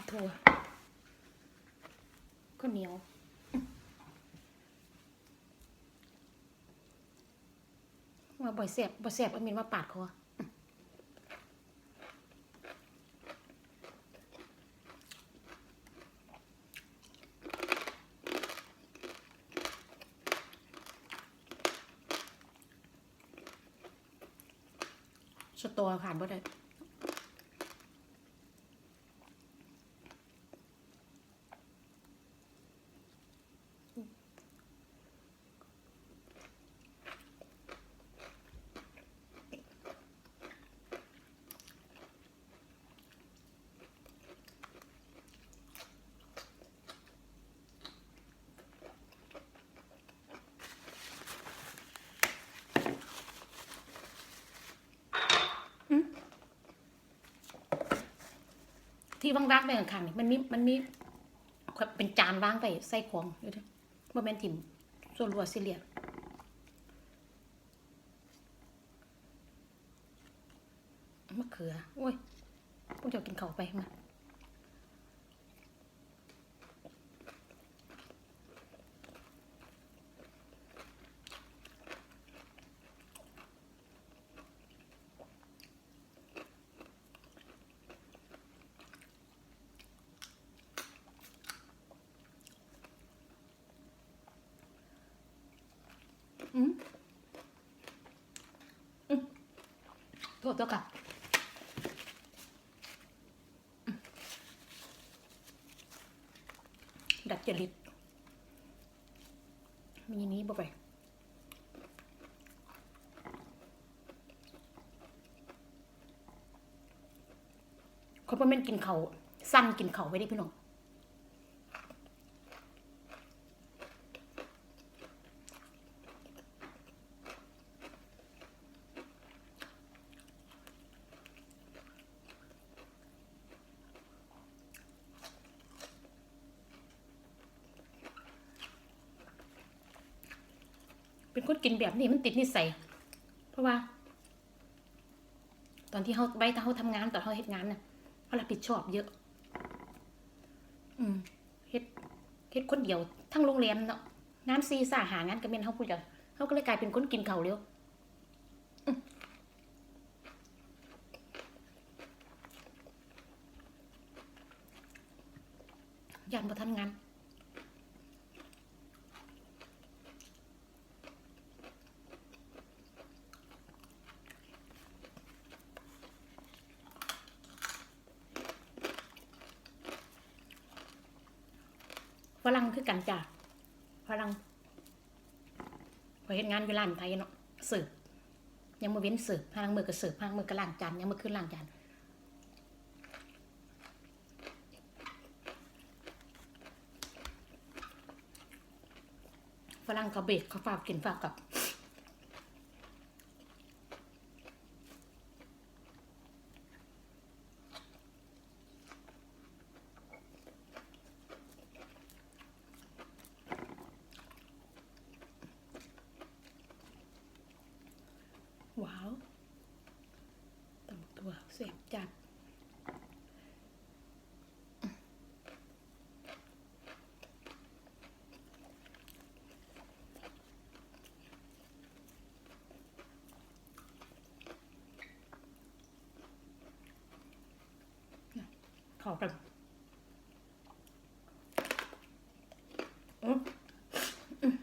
ำถั่วข้าวเหนียวว่าบ่อยแสบบ่อยแสบอามินว่าปาดคอสตอผ่านบ่ได้ ที่ว่างๆไปข้างๆนี่มันมีมันมีเป็นจานว่างไปใส่ของอยู่ด้อบ่แม่นถิ่มส่วนรัวสิเลียมะเขือโอ้ยพวกเจ้ากินเขาไปมา โทษตัวกับดัดจริตมีนี้บ่ไปคนพ่อแม่นกินเขาสั้นกินเขาไว้ดิพี่น้อง เป็นคนกินแบบนี้มันติดนิสัยเพราะว่า ตอนที่เขาไว้ถ้าเขาทำงานตอนเขาเฮ็ดงานน่ะเขารับผิดชอบเยอะ อืมเฮ็ดเฮ็ดคนเดียว ทั้งโรงแรมเนาะงานซีซ่าหางานก็เป็นเขาพูดกันเขาก็เลยกลายเป็นคนกินเขาเร็วอืมยันบ่ทันงาน ฝรั่งคือกันจ้ะฝรั่งพอเห็นงานอยู่ร้านไทยเนาะสืบยังมาเว้นสิร์ฟพางมือก็สิร์ฟพางมือก็ล้างจานยังมาขึ้นล้างจานฝรั่งเขาเบรกเขาฝากกินฝากกับ ว้าวตำตัวเสียบจัด เข้ากันอืมอืม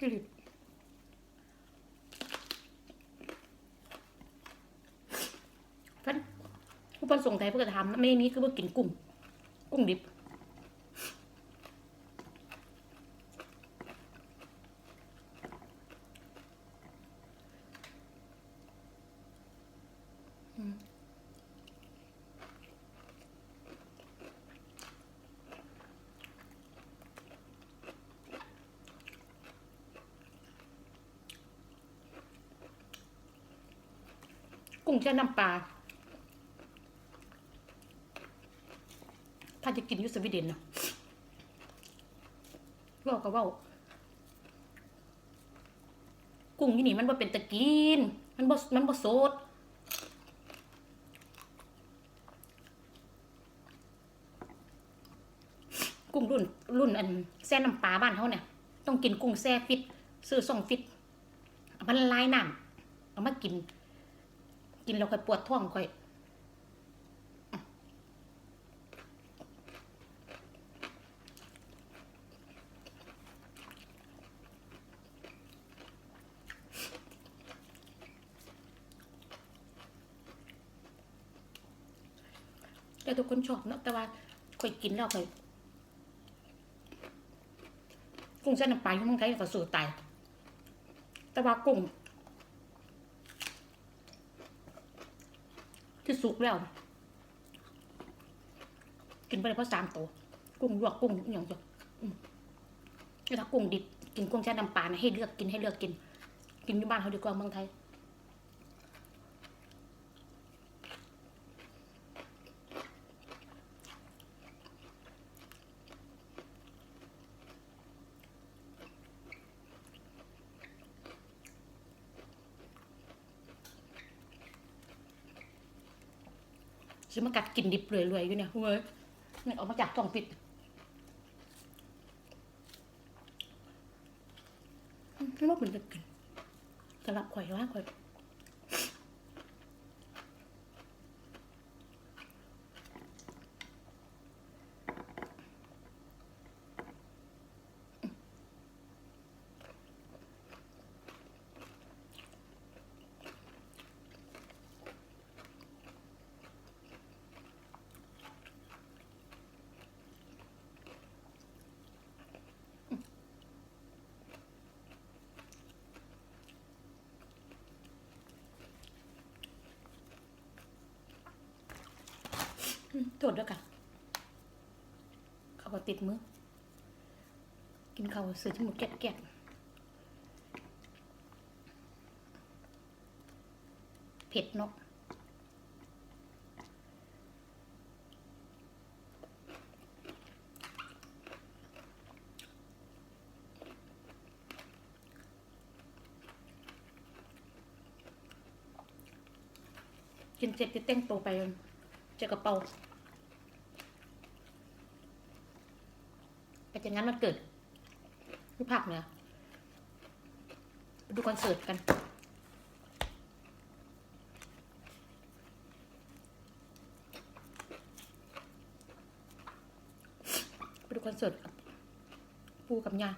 กริบเพิ่น ผู้ประสงค์ไทยเพื่อทำไม่มีคือว่ากินกุ้ง กุ้งดิบ กุ้งแช่น้ำปลา ถ้าจะกินเดนนะเว่าก็ว่ากุ้งที่นี่มันบ่เป็นตะกิน มันบ่มันบ่สดกุ้งรุ่นรุ่นอันแซ่น้ำปลาบ้านเขาเนี่ย ต้องกินกุ้งแซ่ฟิต ซื้อส่องฟิตมันละลายน้ำเอามากิน กินแล้วค่อยปวดท้องค่อย ทุกคนชอบเนาะแต่ว่าค่อยกินแล้วค่อยกุ้งเส้นน้ำปลาที่เมืองไทยก็สูตรตายแต่ว่ากุ้งที่สุกแล้ว กินไปเลยเพราะสามตัวกุ้งลวกกุ้งอหย่างจ้ะอืมถ้ากุ้งดิบกินกุ้งแช่น้ำปลานะให้เลือกกินให้เลือกกิน กินที่บ้านเขาดีกว่าเมืองไทย ซื้อมากัดกินดิบรวยๆอยู่เนี่ยเว้ยนี่ออกมาจากท้องปิดไม่ว่าเป็นจะกินสลับข่อยว่าข่อย โทษด้วยกันเขาก็ติดมือกินเขาวซื้อที่หมูแกะแกะเผ็ดเนาะกินเสร็จจะแต่งตัวไปเจอกระเป๋าไปจากนั้นมันเกิดที่ภาคเหนือดูคอนเสิร์ตกันไปดูคอนเสิร์ตกับปูกับยา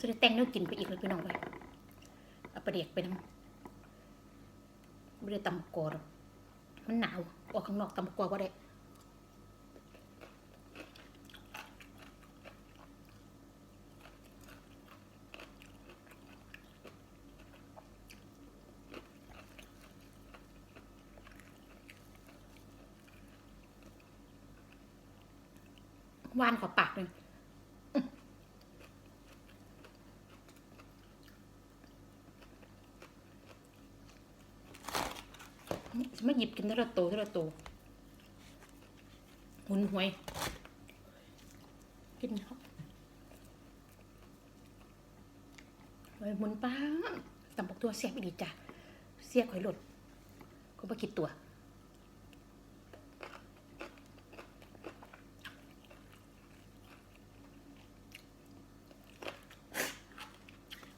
จะได้แต่งเนื้อกินไปอีกเลยพี่น้องไปเอาประเด็กไปน้ำไม่ได้ตำบักอหรอกมันหนาวออกข้างนอกตำบักกอก็ได้วานขอปาก ไม่หยิบกินท่าไรโตท่าไรโตหุนหวย กินครับเฮ้ยหมุนป้าตำบักตัวเสียบอีดีจ้ะเสียบข่อยหลดก็มาคิดตัว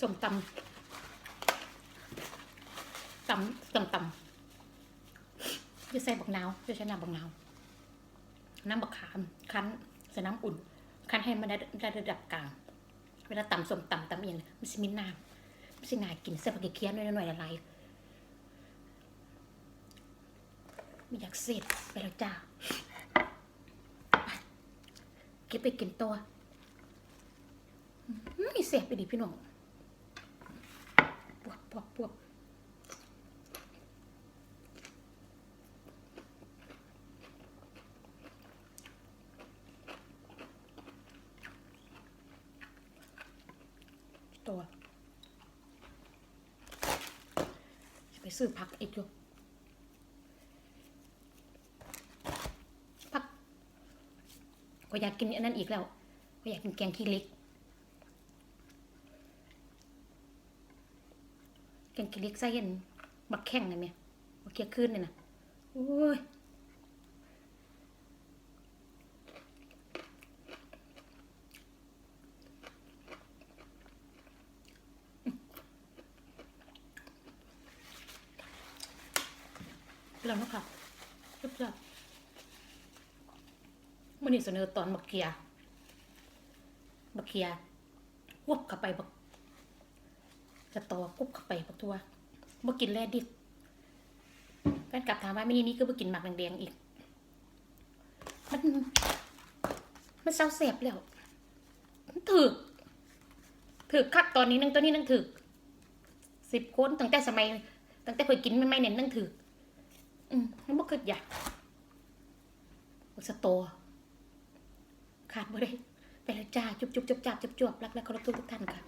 ส้มตำตำตำตำจะ ใส่บักนาวจะใช้น้ำบักนาว น้ำบักขาม คั้นใส่น้ำอุ่น คั้นให้มันได้ระดับกลาง เวลาตำส้มตำตำเอียงมันสิมีน้ำมันสิน่ากินเส้นผักเคี้ยวหน่อยๆละลายไม่อยากเสร็จไปแล้วจ้าเก็บไปกินตัวอื้อมีเสียบไปดิพี่น้องปวบปวบปวบตั วะไปซื้อผักอีกอยู่ผักก็อยากกินอันนั้นอีกแล้วก็อยากกินแกงขี้เล็กแกงขี้เล็กใส่เห็นมักแข้งนะเมียมักเคี้ยวขึ้นเลยนะโอ้ย แล้วนะคะจับจับมื่อนี้เสนอตอนมักเคียมักเคียวบเข้าไปบักจะต่อกุ๊บเข้าไปปักทัวบ่กินแลดิบแฟนกลับถามว่าไม่นี่นี่คือบ่กินหมักแดงๆอีก มัน มันเศร้าเสบแล้วถึกถึกคักตอนนี้นึงตัวนี้นึงถึกสิบคนตั้งแต่สมัยตั้งแต่เคยกินไม่ไม่เน้นนึงถึก อืมมันบ่เกิดอยากบักสะโตอขาดบ่ได้ไปแล้วจ้า จุบจุบจุบจับจุบจวบรักและเคารพทุกท่านค่ะ